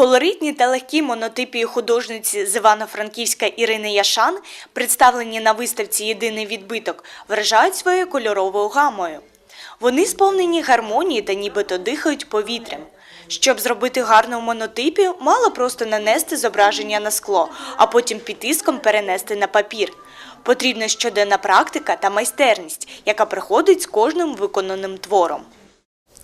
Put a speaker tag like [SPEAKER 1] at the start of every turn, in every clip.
[SPEAKER 1] Колоритні та легкі монотипії художниці з Івано-Франківська Ірини Яшан, представлені на виставці Єдиний відбиток, вражають своєю кольоровою гамою. Вони сповнені гармонії та нібито дихають повітрям. Щоб зробити гарну монотипію, мало просто нанести зображення на скло, а потім під тиском перенести на папір. Потрібна щоденна практика та майстерність, яка приходить з кожним виконаним твором.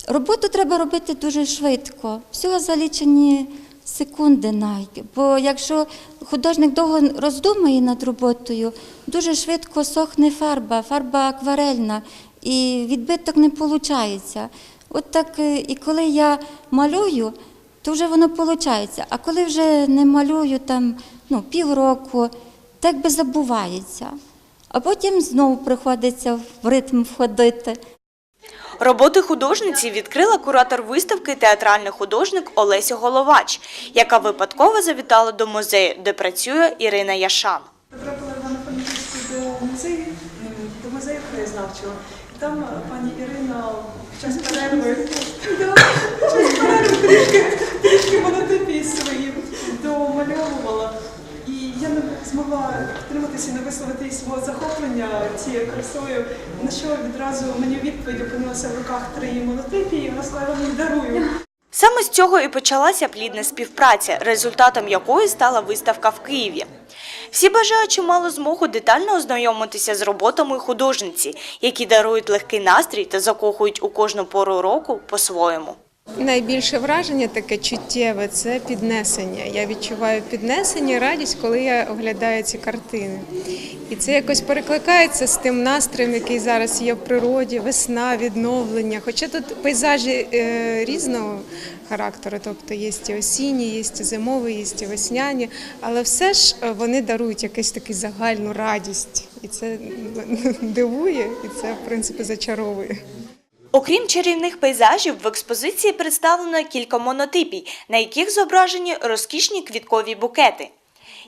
[SPEAKER 2] Роботу треба робити дуже швидко, всього за лічені секунди навіть. Бо якщо художник довго роздумує над роботою, дуже швидко сохне фарба, фарба акварельна, і відбиток не виходить. От так е, і коли я малюю, то вже воно виходить. А коли вже не малюю там ну, півроку, так би забувається. А потім знову приходиться в ритм входити.
[SPEAKER 1] Роботи художниці відкрила куратор виставки театральний художник Олеся Головач, яка випадково завітала до музею, де працює Ірина Яшан.
[SPEAKER 3] Потрапила вона на панківську до музею, до музею краєзнавчого. Там е, пані Ірина в час перерви, в час перерви трішки, трішки монотипії свої домальовувала. І я не і не висловити свого захоплення цією красою, на що відразу мені відповідь опинилася в руках три її монотипії, і я вам їх дарую.
[SPEAKER 1] Саме з цього і почалася плідна співпраця, результатом якої стала виставка в Києві. Всі бажаючі мали змогу детально ознайомитися з роботами художниці, які дарують легкий настрій та закохують у кожну пору року по-своєму.
[SPEAKER 4] Найбільше враження таке чуттєве це піднесення. Я відчуваю піднесення, радість, коли я оглядаю ці картини. І це якось перекликається з тим настроєм, який зараз є в природі, весна, відновлення. Хоча тут пейзажі е, різного характеру, тобто є і осінні, є і зимові, є і весняні, але все ж вони дарують якусь таку загальну радість. І це дивує, і це, в принципі, зачаровує.
[SPEAKER 1] Окрім чарівних пейзажів, в експозиції представлено кілька монотипій, на яких зображені розкішні квіткові букети.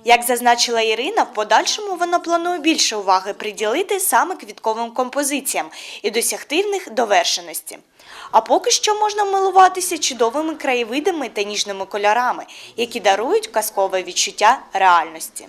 [SPEAKER 1] Як зазначила Ірина, в подальшому вона планує більше уваги приділити саме квітковим композиціям і досягти в них довершеності. А поки що можна милуватися чудовими краєвидами та ніжними кольорами, які дарують казкове відчуття реальності.